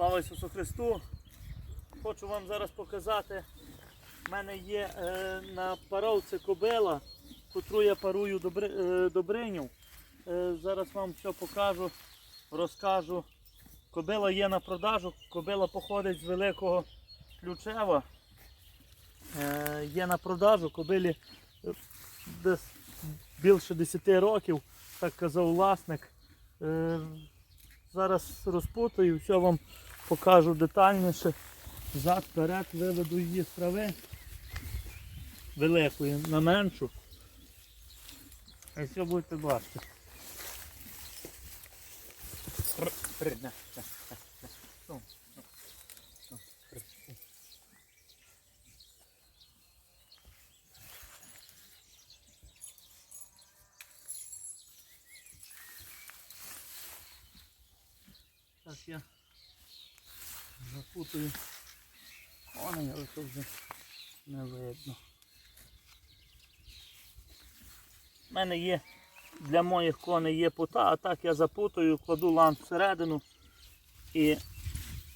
Слава Ісусу Христу! Хочу вам зараз показати. У мене є е, на паровці кобила, котру я парую добри, е, добриню. Е, зараз вам все покажу, розкажу. Кобила є на продажу, кобила походить з великого ключева. Е, є на продажу, кобилі е, десь більше 10 років, так казав власник. Е, зараз розпутаю, все вам покажу детальніше. Зад, вперед виведу її з трави великої на меншу. І все будете бачити. Так я запутаю коней, але це вже не видно. У мене є для моїх коней є пута, а так я запутаю, кладу ланц всередину і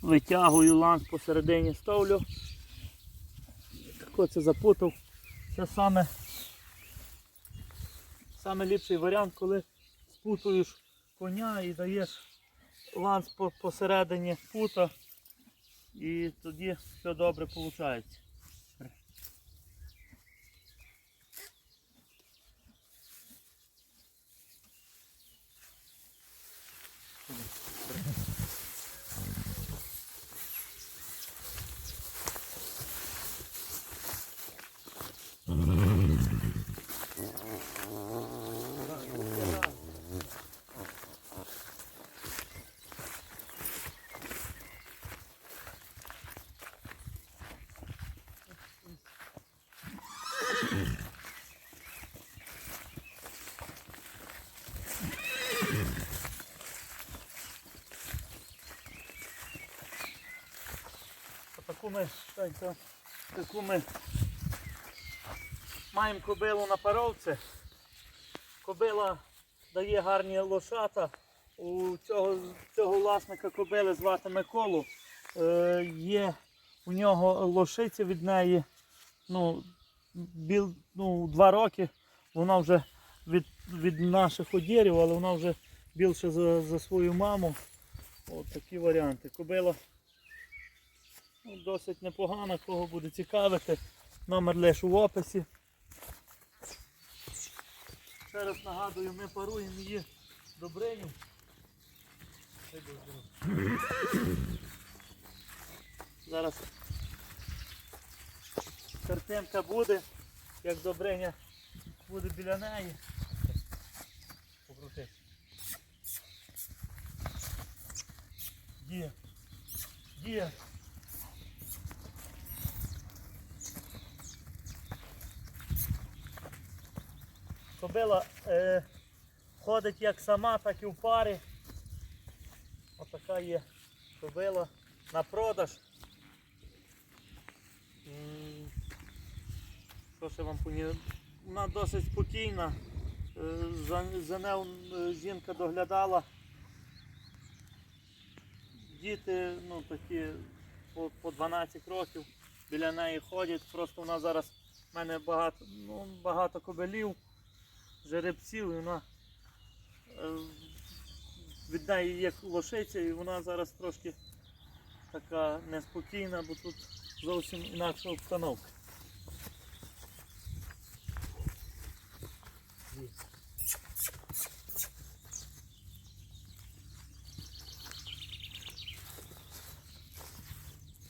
витягую ланц посередині ставлю. Так оце запутав. Це саме, саме ліпший варіант, коли спутуєш коня і даєш ланц посередині пута і тоді все добре виходить. Таку ми, так, так, таку ми маємо кобилу на паровці. Кобила дає гарні лошата. У цього, цього власника кобили звати Миколу. Е, є у нього лошиця від неї ну, біл, ну, два роки. Вона вже від, від наших одірів, але вона вже більше за, за свою маму. От такі варіанти. Кобила Ну, досить непогано, кого буде цікавити. Номер лише в описі. Ще раз нагадую, ми паруємо її добриню. Зараз картинка буде, як добриня буде біля неї. Покрути. Є. Є. Кобила е, ходить як сама, так і в парі. Отака є кобила на продаж. Що ще вам поні... Вона досить спокійна. Е, За, за нею е, жінка доглядала. Діти ну, такі по, по 12 років біля неї ходять. Просто вона зараз в мене багато, ну, багато кобилів жеребців, і вона від неї є лошиця, і вона зараз трошки така неспокійна, бо тут зовсім інакша обстановка.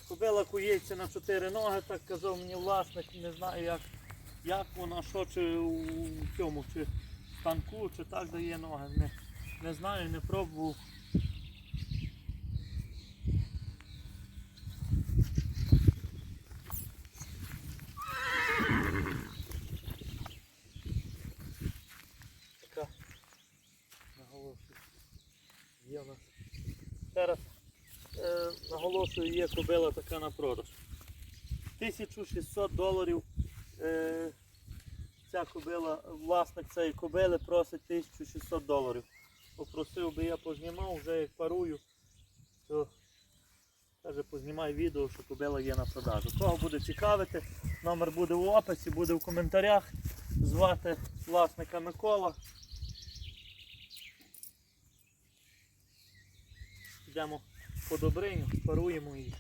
Кобила кується на чотири ноги, так казав мені власник, не знаю як, як вона, що чи у цьому, чи станку, чи так дає ноги. Не, не знаю, не пробував. Така наголошую. Є в нас. Зараз е, наголошую, є кобила така на продаж. 1600 доларів. Е, ця кобила, власник цієї кобили просить 1600 доларів. Попросив би я познімав, вже як парую, то знімаю відео, що кобила є на продажу. Кого буде цікавити, номер буде в описі, буде в коментарях. Звати власника Микола. Йдемо по Добриню, паруємо її.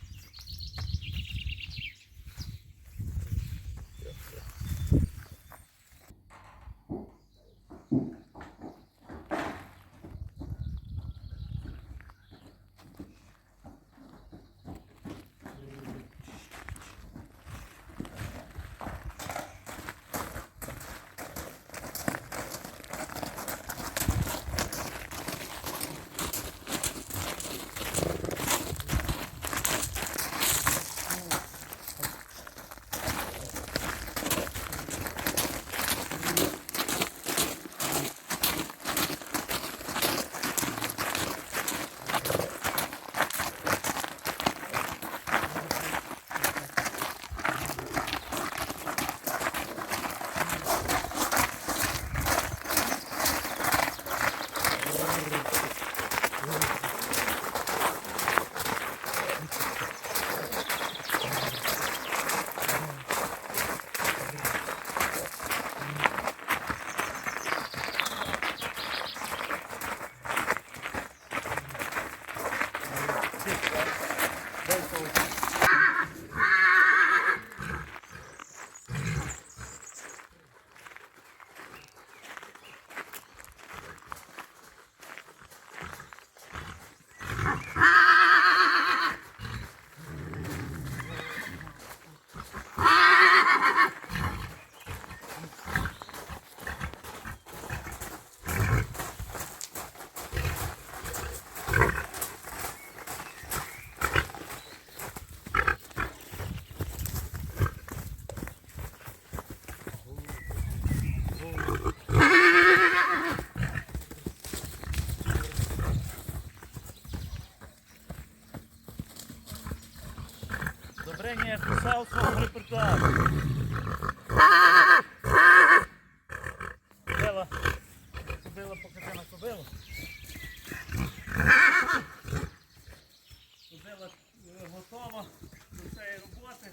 Добрення я писав у своєму репертуарі. Кобила, кобила, покажи на кобилу. Кобила е, готова до цієї роботи.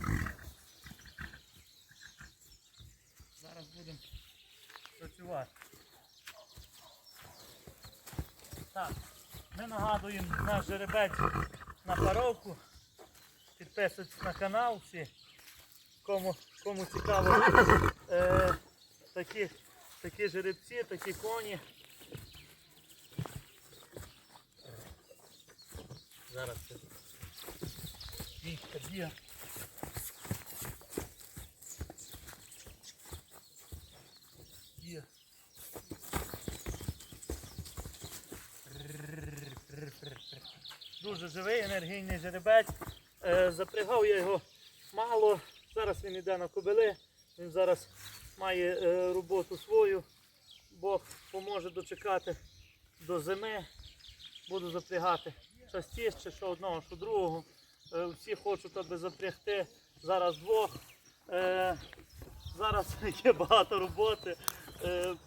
Зараз будемо працювати. Так, ми нагадуємо наш жеребець на паровку. Підписуйтесь на канал всі. Кому, кому цікаво е, такі, такі жеребці, такі коні. Зараз це місце б'є. Є. Дуже живий, енергійний жеребець. Е, запрягав я його мало. Зараз він йде на кобили. Він зараз має е, роботу свою. Бог поможе дочекати до зими. Буду запрягати частіше, що одного, що другого. Е, всі хочуть аби запрягти. Зараз двох. Зараз є багато роботи,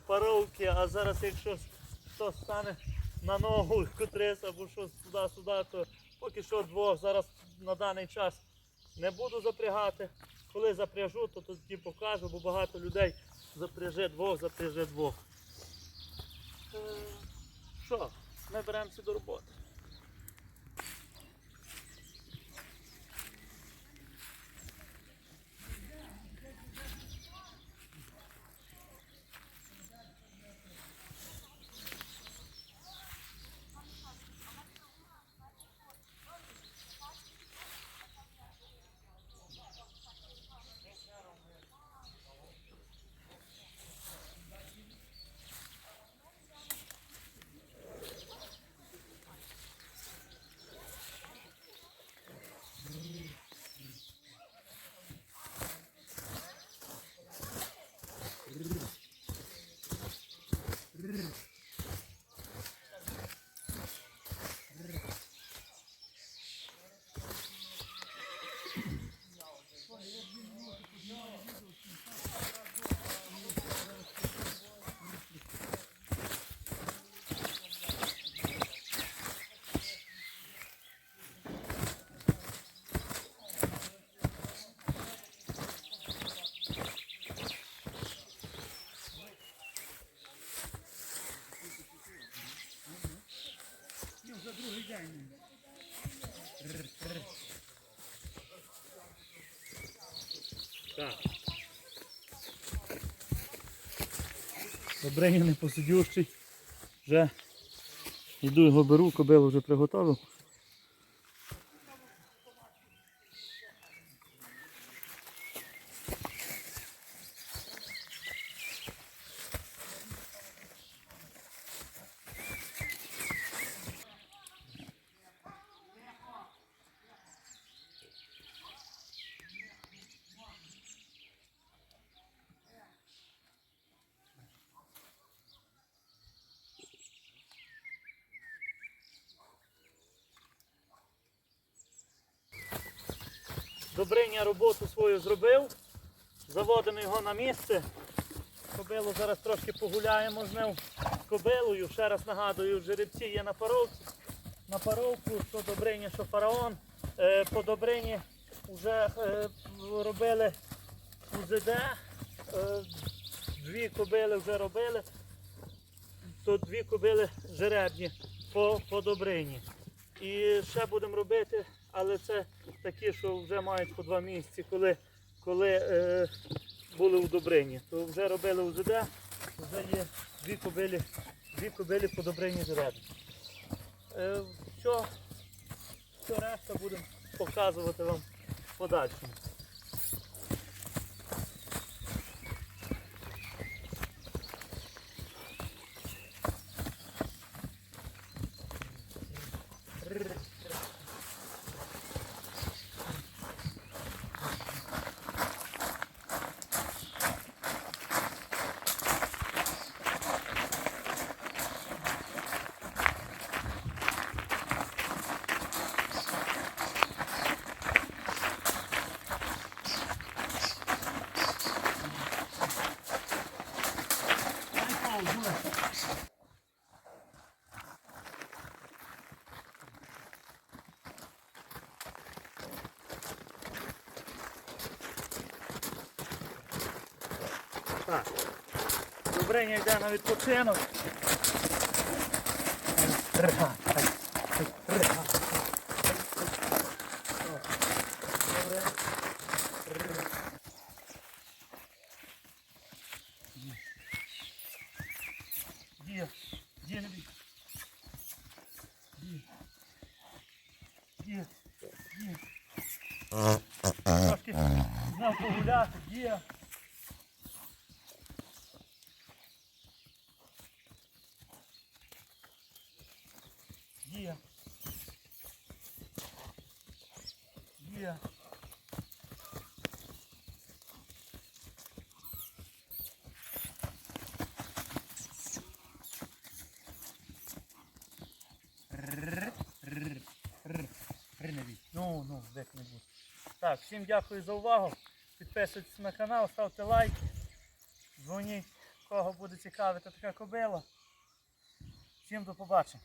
паровки, а зараз якщо хтось стане на ногу котрись або щось туди-сюди, то поки що двох. Зараз на даний час не буду запрягати. Коли запряжу, то тоді покажу, бо багато людей запряже двох, запряже двох. Е, Що, ми беремося до роботи. Так. я не посидющий. Вже йду його беру, кобилу вже приготовив. Добриня роботу свою зробив. Заводимо його на місце. Кобилу зараз трошки погуляємо з ним кобилою. Ще раз нагадую, жеребці є на паровці. На паровку, що Добриня, що фараон. Е, по Добрині вже е, робили УЗД. Е, дві кобили вже робили. То дві кобили жеребні по, по Добрині. І ще будемо робити, але це такі, що вже мають по два місяці, коли, коли е, були у Добрині. То вже робили УЗД, вже є дві кобилі, дві кобилі по Добрині жеребні. Е, що, що решта будемо показувати вам в подальшому. Так. Добриня йде на відпочинок. Дія, дія не. Дія. Дія, дія. Знав погуляти. Дія. Дія. Буде. Так, всім дякую за увагу. Підписуйтесь на канал, ставте лайки. Дзвоніть, кого буде цікавити така кобила. Всім до побачення.